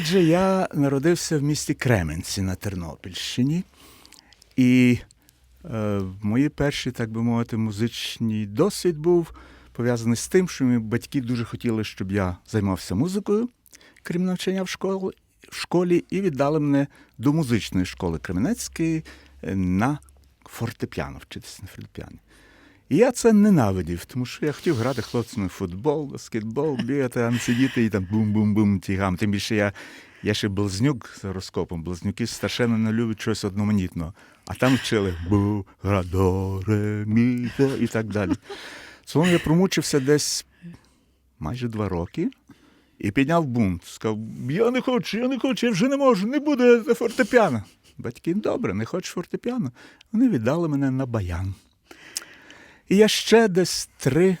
Отже, я народився в місті Кременці на Тернопільщині, і е, мої перші, так би мовити, музичний досвід був пов'язаний з тим, що мої батьки дуже хотіли, щоб я займався музикою, крім навчання в школі, в школі, і віддали мене до музичної школи Кременецької на фортепіано, вчитися на фортепіані. І я це ненавидів, тому що я хотів грати хлопцями футбол, баскетбол, бігати, там сидіти і там бум-бум-бум тігам. Тим більше я, я ще близнюк з гороскопом. Близнюки страшенно не люблять щось одноманітного. А там вчили бу, ра, до, ре, мі, до і так далі. Словом, я промучився десь майже два роки і підняв бунт. Сказав: я не хочу, я не хочу, я вже не можу, не буде фортепіано. Батьки, добре, не хочеш фортепіано. Вони віддали мене на баян. І я ще десь 3-4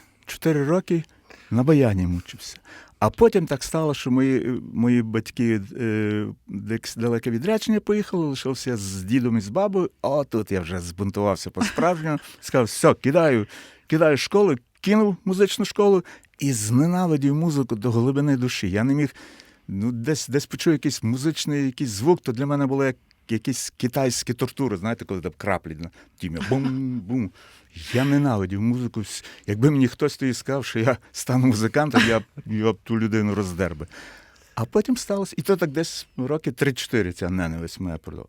роки на баяні мучився. А потім так стало, що мої, мої батьки е, далеке відрядження поїхали, лишився з дідом і з бабою. О, тут я вже збунтувався по-справжньому. Сказав, все, кидаю, кидаю школу, кинув музичну школу і зненавидів музику до глибини душі. Я не міг ну, десь, десь почув якийсь музичний якийсь звук, то для мене було як якісь китайські тортури, знаєте, коли там краплі на тімі. Бум-бум. Я ненавидів музику. Якби мені хтось тоді сказав, що я стану музикантом, я б, я б ту людину роздер би. А потім сталося, і то так десь роки 3-4 ця ненависть моя продовжувала.